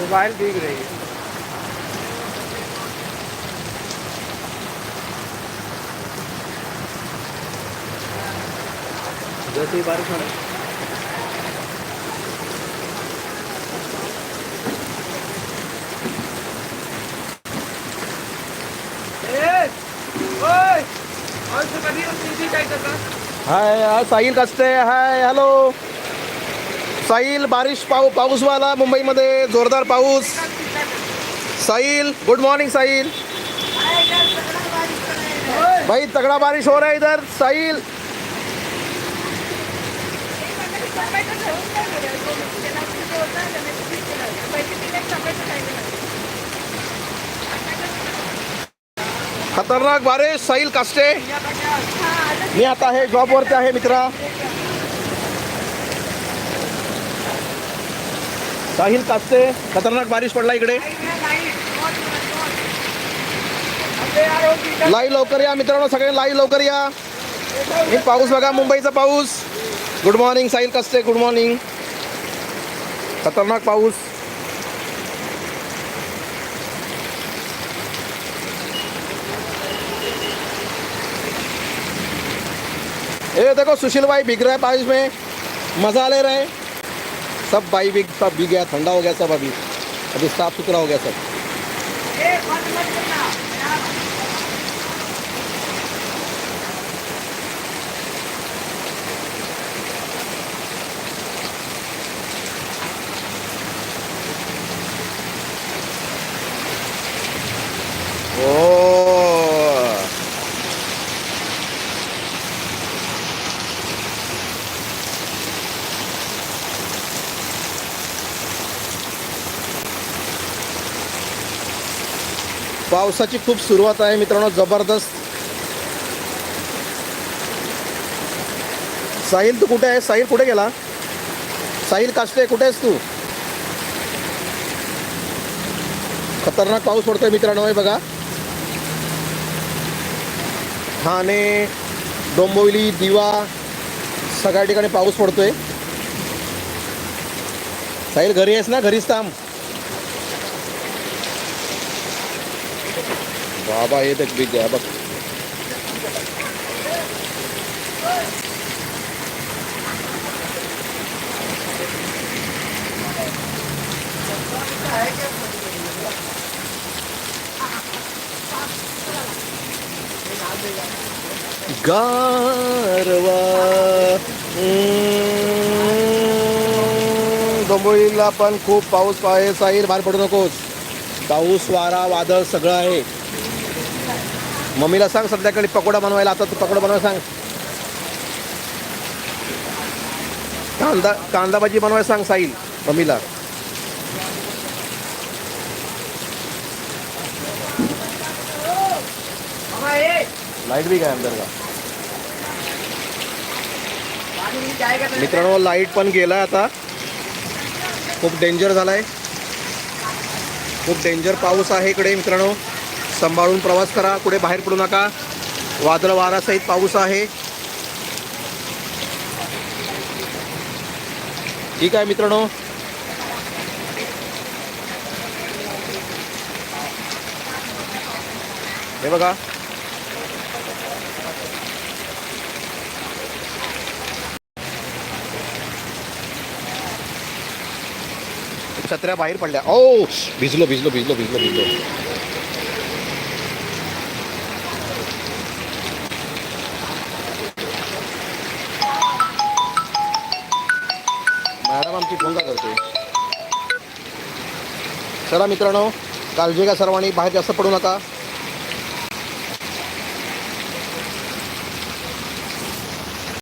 Mobile दिख रही है। जैसे ही बारिश हो रहा है। हाय हाय साहिल कसते हाय हॅलो साहिल बारिश पाऊ पाऊसवाला मुंबईमध्ये जोरदार पाऊस. Sahil good morning Sahil. भाई तगड़ा बारिश हो रहा है इधर. साहिल. खतरनाक बारिश. साहिल कास्टे मी आता आहे जॉबवरती आहे मित्रा. साहिल कास्टे खतरनाक बारिश पडला इकडे. लाई लवकर या मित्रांनो सगळे लाई लवकर या. हे पाऊस बघा मुंबईचा पाऊस. गुड मॉर्निंग साहिल कसते गुड मॉर्निंग खतरनाक पाऊस. ए देखो सुशील भाई बिग रहा है बारिश में. मजा ले रहे हैं. सब बाई भी सब भी गया ठंडा हो गया सब अभी। अभी साफ सुथरा हो गया सब। पावसाची खूप सुरुवात आहे मित्रांनो जबरदस्त. साहिल तू कुठे आहे साहिल कुठे गेला? साहिल काष्टे कुठे आहेस तू? खतरनाक पाऊस पडतोय मित्रांनो हे बघा. ठाणे डोंबिवली दिवा सगळ्या ठिकाणी पाऊस पडतोय. साहिल घरी आहेस ना? घरीच थांब. बाबा ये तक बिक गया बघ गारवा हम्म, डोंबिवलीला पण खूप पाऊस आहे. साहिल बाहेर पडू नकोस. पाऊस वारा वादळ सगळं आहे. मम्मीला सांग संध्याकाळी पकोडा बनवायला. आता तू पकोडा बनवायला सांग. कांदा कांदा भाजी बनवायला सांग साईल मम्मीला. लाइट बी काय अंदर का मित्रांनो लाइट पण गेलाय आता. खूप डेंजर झालाय. खूप डेंजर पाऊस आहे इकडे मित्रांनो. सांभाळून प्रवास करा. कुठे बाहेर पडू नका. वादळ वारासहित पाऊस आहे. ठीक आहे मित्रांनो. हे बघा. छत्र्या बाहेर पडल्या. ओ भिजलो भिजलो भिजलो भिजलो भिजलो. मॅडम आमची फोन का करते. चला मित्रांनो काळजी का सर्वांनी बाहेर जास्त पडू नका.